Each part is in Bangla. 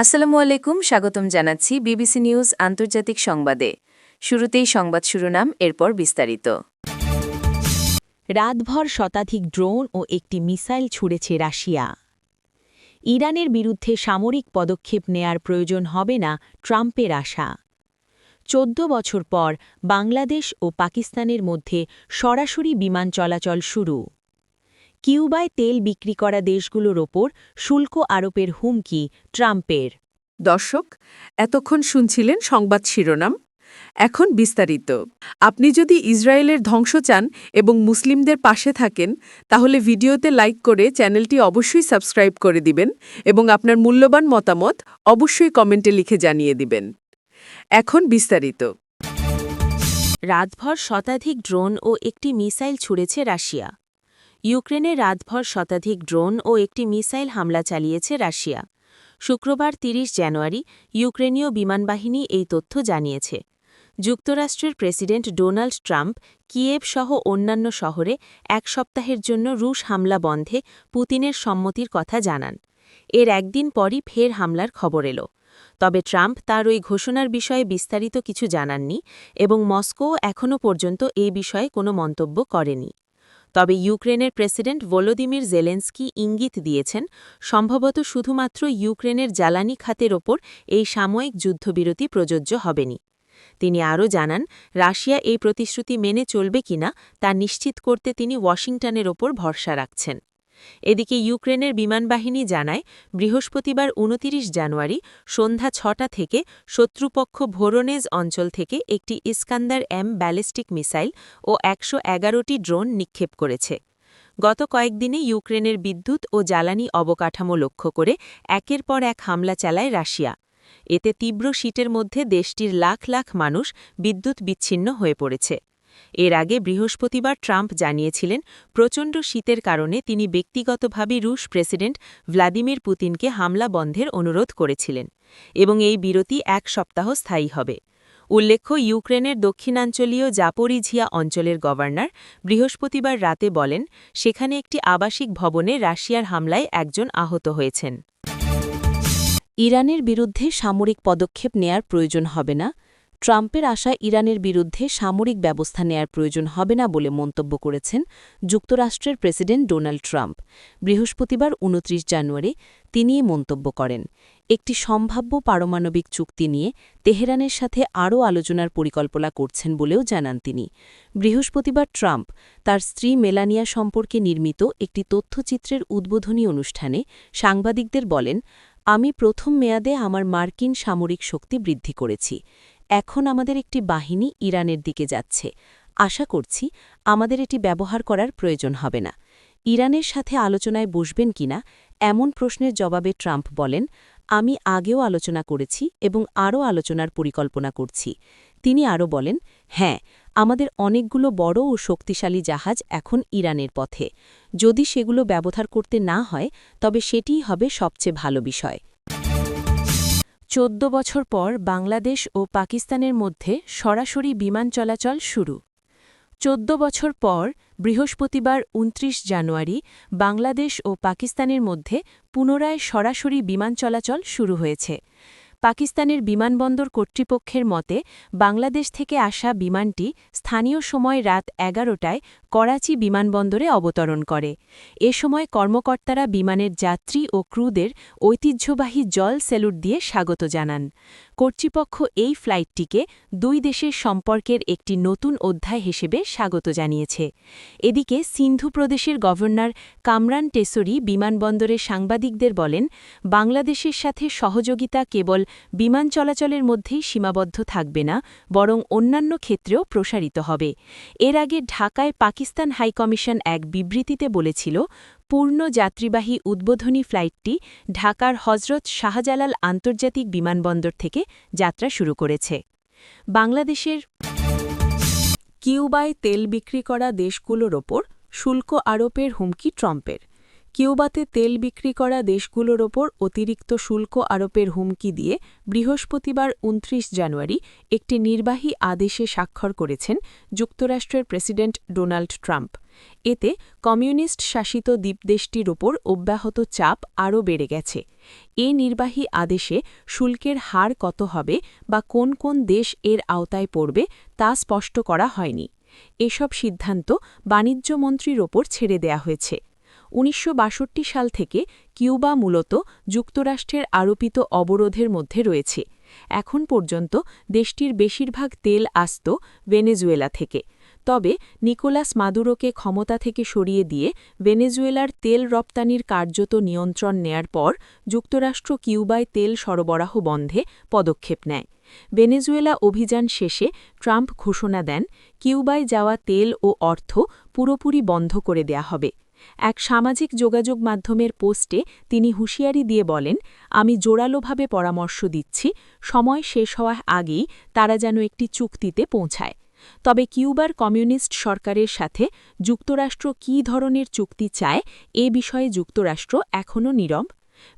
আসসালামু আলাইকুম, স্বাগতম জানাচ্ছি বিবিসি নিউজ আন্তর্জাতিক সংবাদে। শুরুতেই সংবাদ শিরোনাম, এরপর বিস্তারিত। রাতভর শতাধিক ড্রোন ও একটি মিসাইল ছুড়েছে রাশিয়া। ইরানের বিরুদ্ধে সামরিক পদক্ষেপ নেয়ার প্রয়োজন হবে না ট্রাম্পের আশা। চোদ্দ বছর পর বাংলাদেশ ও পাকিস্তানের মধ্যে সরাসরি বিমান চলাচল শুরু। কিউবায় তেল বিক্রি করা দেশগুলোর ওপর শুল্ক আরোপের হুমকি ট্রাম্পের। দর্শক এতক্ষণ শুনছিলেন সংবাদ শিরোনাম। এখন বিস্তারিত। আপনি যদি ইসরায়েলের ধ্বংস চান এবং মুসলিমদের পাশে থাকেন তাহলে ভিডিওতে লাইক করে চ্যানেলটি অবশ্যই সাবস্ক্রাইব করে দিবেন এবং আপনার মূল্যবান মতামত অবশ্যই কমেন্টে লিখে জানিয়ে দিবেন। এখন বিস্তারিত। রাতভর শতাধিক ড্রোন ও একটি মিসাইল ছুড়েছে রাশিয়া। ইউক্রেনে রাতভর শতাধিক ড্রোন ও একটি মিসাইল হামলা চালিয়েছে রাশিয়া। শুক্রবার ৩০ জানুয়ারি ইউক্রেনীয় বিমানবাহিনী এই তথ্য জানিয়েছে। যুক্তরাষ্ট্রের প্রেসিডেন্ট ডোনাল্ড ট্রাম্প কিয়েভ সহ অন্যান্য শহরে এক সপ্তাহের জন্য রুশ হামলা বন্ধে পুতিনের সম্মতির কথা জানান। এর একদিন পরই ফের হামলার খবর এলো। তবে ট্রাম্প তার ওই ঘোষণার বিষয়ে বিস্তারিত কিছু জানাননি এবং মস্কো এখনও পর্যন্ত এ বিষয়ে কোনো মন্তব্য করেনি। তবে ইউক্রেনের প্রেসিডেন্ট ভলোদিমির জেলেন্সকি ইঙ্গিত দিয়েছেন, সম্ভবত শুধুমাত্র ইউক্রেনের জ্বালানি খাতের ওপর এই সাময়িক যুদ্ধবিরতি প্রযোজ্য হবেনি। তিনি আরও জানান, রাশিয়া এই প্রতিশ্রুতি মেনে চলবে কিনা তা নিশ্চিত করতে তিনি ওয়াশিংটনের ওপর ভরসা রাখছেন। এদিকে ইউক্রেনের বিমানবাহিনী জানায়, বৃহস্পতিবার ২৯ জানুয়ারি সন্ধ্যা ছটা থেকে শত্রুপক্ষ ভোরোনেজ অঞ্চল থেকে একটি ইস্কান্দার এম ব্যালিস্টিক মিসাইল ও একশো ড্রোন নিক্ষেপ করেছে। গত কয়েকদিনে ইউক্রেনের বিদ্যুৎ ও জ্বালানি অবকাঠামো লক্ষ্য করে একের পর এক হামলা চালায় রাশিয়া। এতে তীব্র শীতের মধ্যে দেশটির লাখ লাখ মানুষ বিদ্যুৎ বিচ্ছিন্ন হয়ে পড়েছে। এর আগে বৃহস্পতিবার ট্রাম্প জানিয়েছিলেন, প্রচণ্ড শীতের কারণে তিনি ব্যক্তিগতভাবে রুশ প্রেসিডেন্ট ভ্লাদিমির পুতিনকে হামলা বন্ধের অনুরোধ করেছিলেন এবং এই বিরতি এক সপ্তাহ স্থায়ী হবে। উল্লেখ্য, ইউক্রেনের দক্ষিণাঞ্চলীয় জাপরিঝিয়া অঞ্চলের গভর্নর বৃহস্পতিবার রাতে বলেন, সেখানে একটি আবাসিক ভবনে রাশিয়ার হামলায় একজন আহত হয়েছেন। ইরানের বিরুদ্ধে সামরিক পদক্ষেপ নেয়ার প্রয়োজন হবে না। ট্রাম্পের আশা ইরানের বিরুদ্ধে সামরিক ব্যবস্থা নেয়ার প্রয়োজন হবে না বলে মন্তব্য করেছেন যুক্তরাষ্ট্রের প্রেসিডেন্ট ডোনাল্ড ট্রাম্প। বৃহস্পতিবার ২৯ জানুয়ারি তিনি মন্তব্য করেন। একটি সম্ভাব্য পারমাণবিক চুক্তি নিয়ে তেহরানের সাথে আরও আলোচনার পরিকল্পনা করছেন বলেও জানান তিনি। বৃহস্পতিবার ট্রাম্প তার স্ত্রী মেলানিয়া সম্পর্কে নির্মিত একটি তথ্যচিত্রের উদ্বোধনী অনুষ্ঠানে সাংবাদিকদের বলেন, আমি প্রথম মেয়াদে আমার মার্কিন সামরিক শক্তি বৃদ্ধি করেছি। এখন আমাদের একটি বাহিনী ইরানের দিকে যাচ্ছে। আশা করছি আমাদের এটি ব্যবহার করার প্রয়োজন হবে না। ইরানের সাথে আলোচনায় বসবেন কিনা এমন প্রশ্নের জবাবে ট্রাম্প বলেন, আমি আগেও আলোচনা করেছি এবং আরও আলোচনার পরিকল্পনা করছি। তিনি আরও বলেন হ্যাঁ আমাদের অনেকগুলো বড় ও শক্তিশালী জাহাজ এখন ইরানের পথে। যদি সেগুলো ব্যবহার করতে না হয়, তবে সেটিই হবে সবচেয়ে ভালো বিষয়। চোদ্দ বছর পর বাংলাদেশ ও পাকিস্তানের মধ্যে সরাসরি বিমান চলাচল শুরু। চোদ্দ বছর পর, বৃহস্পতিবার ২৯ জানুয়ারি, বাংলাদেশ ও পাকিস্তানের মধ্যে পুনরায় সরাসরি বিমান চলাচল শুরু হয়েছে। পাকিস্তানের বিমানবন্দর কর্তৃপক্ষের মতে, বাংলাদেশ থেকে আসা বিমানটি স্থানীয় সময় রাত এগারোটায় করাচি বিমানবন্দরে অবতরণ করে। এ সময় কর্মকর্তারা বিমানের যাত্রী ও ক্রুদের ঐতিহ্যবাহী জল সেলুট দিয়ে স্বাগত জানান। কর্তৃপক্ষ এই ফ্লাইটটিকে দুই দেশের সম্পর্কের একটি নতুন অধ্যায় হিসেবে স্বাগত জানিয়েছে। এদিকে সিন্ধু প্রদেশের গভর্নর কামরান টেসরি বিমানবন্দরে সাংবাদিকদের বলেন, বাংলাদেশের সাথে সহযোগিতা কেবল বিমান চলাচলের মধ্যেই সীমাবদ্ধ থাকবে না, বরং অন্যান্য ক্ষেত্রেও প্রসারিত হবে। এর আগে ঢাকায় পাকিস্তান হাইকমিশন এক বিবৃতিতে বলেছিল পূর্ণ যাত্রীবাহী উদ্বোধনী ফ্লাইটটি ঢাকার হজরত শাহজালাল আন্তর্জাতিক বিমানবন্দর থেকে যাত্রা শুরু করেছে। বাংলাদেশের কিউবায় তেল বিক্রি করা দেশগুলোর ওপর শুল্ক আরোপের হুমকি ট্রাম্পের। কিউবাতে তেল বিক্রি করা দেশগুলোর ওপর অতিরিক্ত শুল্ক আরোপের হুমকি দিয়ে বৃহস্পতিবার ২৯ জানুয়ারি একটি নির্বাহী আদেশে স্বাক্ষর করেছেন যুক্তরাষ্ট্রের প্রেসিডেন্ট ডোনাল্ড ট্রাম্প। এতে কমিউনিস্ট শাসিত দ্বীপদেশটির ওপর অব্যাহত চাপ আরও বেড়ে গেছে। এ নির্বাহী আদেশে শুল্কের হার কত হবে বা কোন কোন দেশ এর আওতায় পড়বে তা স্পষ্ট করা হয়নি। এসব সিদ্ধান্ত বাণিজ্যমন্ত্রীর ওপর ছেড়ে দেয়া হয়েছে। উনিশশো বাষট্টি সাল থেকে কিউবা মূলত যুক্তরাষ্ট্রের আরোপিত অবরোধের মধ্যে রয়েছে। এখন পর্যন্ত দেশটির বেশিরভাগ তেল আসত ভেনেজুয়েলা থেকে। তবে নিকোলাস মাদুরোকে ক্ষমতা থেকে সরিয়ে দিয়ে ভেনেজুয়েলার তেল রপ্তানির কার্যত নিয়ন্ত্রণ নেয়ার পর যুক্তরাষ্ট্র কিউবায় তেল সরবরাহ বন্ধে পদক্ষেপ নেয়। ভেনেজুয়েলা অভিযান শেষে ট্রাম্প ঘোষণা দেন, কিউবায় যাওয়া তেল ও অর্থ পুরোপুরি বন্ধ করে দেয়া হবে। এক সামাজিক যোগাযোগ মাধ্যমের পোস্টে তিনি হুঁশিয়ারি দিয়ে বলেন, আমি জোরালোভাবে পরামর্শ দিচ্ছি, সময় শেষ হওয়ার আগেই তারা যেন একটি চুক্তিতে পৌঁছায়। তবে কিউবার কমিউনিস্ট সরকারের সাথে যুক্তরাষ্ট্র কী ধরনের চুক্তি চায় এ বিষয়ে যুক্তরাষ্ট্র এখনও নীরব।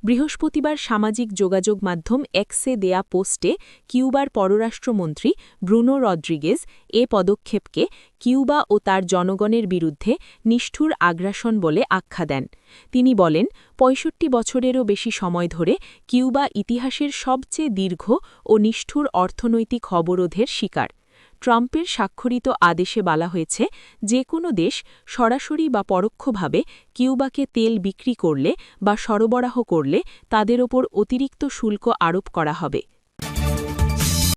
বৃহস্পতিবার সামাজিক যোগাযোগ মাধ্যম এক্সে দেয়া পোস্টে কিউবার পররাষ্ট্রমন্ত্রী ব্রুনো রদ্রিগেজ এ পদক্ষেপকে কিউবা ও তার জনগণের বিরুদ্ধে নিষ্ঠুর আগ্রাসন বলে আখ্যা দেন। তিনি বলেন, পঁয়ষট্টি বছরেরও বেশি সময় ধরে কিউবা ইতিহাসের সবচেয়ে দীর্ঘ ও নিষ্ঠুর অর্থনৈতিক অবরোধের শিকার। ট্রাম্পের স্বাক্ষরিত আদেশে বলা হয়েছে যে কোনো দেশ সরাসরি বা পরোক্ষভাবে কিউবাকে তেল বিক্রি করলে বা সরবরাহ করলে তাদের ওপর অতিরিক্ত শুল্ক আরোপ করা হবে।